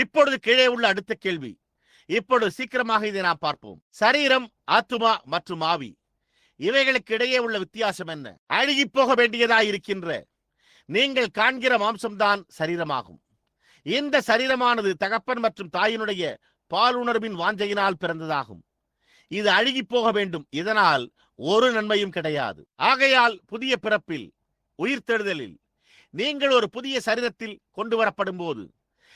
இப்பொழுது கீழே உள்ள அடுத்த கேள்வி. இப்பொழுது சீக்கிரமாக இதை நாம் பார்ப்போம். சரீரம் ஆத்துமா மற்றும் ஆவி. இவைகளுக்கு இடையே உள்ள வித்தியாசம் என்ன? அழுகி போக வேண்டியதாய் இருக்கின்ற. நீங்கள் காண்கிற மாம்சம்தான் சரீரமாகும். இந்த சரீரமானது தகப்பன் மற்றும் தாயினுடைய பாலுணர்வின் வாஞ்சையினால் பிறந்ததாகும். இது அழுகி போக வேண்டும். இதனால் ஒரு நன்மையும் கிடையாது. ஆகையால் புதிய பிறப்பில் உயிர்த்தெழுதலில் நீங்கள் ஒரு புதிய சரீரத்தில் கொண்டு வரப்படும் போது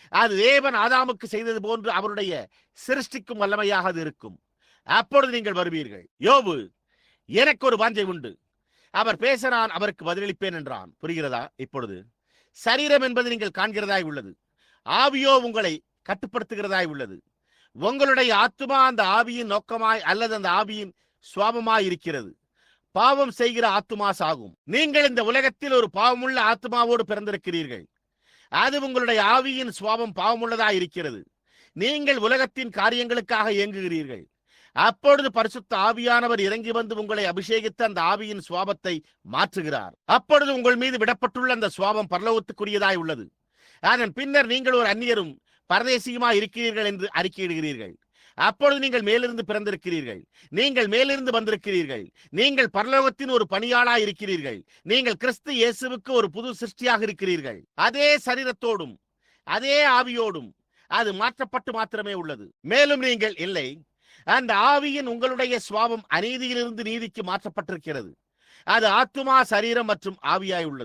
அது தேவன் ஆதாமுக்கு செய்தது போன்று அவருடைய சிருஷ்டிக்கும் வல்லமையாக அது இருக்கும். அப்பொழுது நீங்கள் வருவீர்கள். யோபு எனக்கு ஒரு வாஞ்சை உண்டு. அவர் பேச நான் அவருக்கு பதிலளிப்பேன் என்றான். புரிகிறதா? இப்பொழுது சரீரம் என்பது நீங்கள் காண்கிறதாய் உள்ளது. ஆவியோ உங்களை கட்டுப்படுத்துகிறதாய் உள்ளது. உங்களுடைய ஆத்துமா அந்த ஆவியின் நோக்கமாய் அல்லது அந்த ஆவியின் சுவாபமாய் இருக்கிறது. பாவம் செய்கிற ஆத்மா சாகும். நீங்கள் இந்த உலகத்தில் ஒரு பாவமுள்ள ஆத்துமாவோடு பிறந்திருக்கிறீர்கள். அது உங்களுடைய ஆவியின் சுவாபம் பாவமுள்ளதா இருக்கிறது. நீங்கள் உலகத்தின் காரியங்களுக்காக இயங்குகிறீர்கள். அப்பொழுது பரிசுத்த ஆவியானவர் இறங்கி வந்து உங்களை அபிஷேகித்து அந்த ஆவியின் சுவாபத்தை மாற்றுகிறார். அப்பொழுது உங்கள் மீது விடப்பட்டுள்ள அந்த சுவாபம் பரலோகத்துக்குரியதாய் உள்ளது. அதன் பின்னர் நீங்கள் ஒரு அந்நியரும் பரதேசியுமா இருக்கிறீர்கள் என்று அறிக்கையிடுகிறீர்கள். அப்பொழுது நீங்கள் மேலிருந்து பிறந்திருக்கிறீர்கள். நீங்கள் மேலிருந்து வந்திருக்கிறீர்கள். நீங்கள் பரலோகத்தின் ஒரு பணியாளா இருக்கிறீர்கள். நீங்கள் கிறிஸ்து இயேசுவுக்கு ஒரு புது சிருஷ்டியாக இருக்கிறீர்கள். அதே சரீரத்தோடும் அதே ஆவியோடும் அது மாற்றப்பட்டு மாத்திரமே உள்ளது. மேலும் நீங்கள் இல்லை. அந்த ஆவியின் உங்களுடைய சுவாபம் அநீதியிலிருந்து நீதிக்கு மாற்றப்பட்டிருக்கிறது. அது ஆத்துமா சரீரம் மற்றும் ஆவியாய் உள்ளது.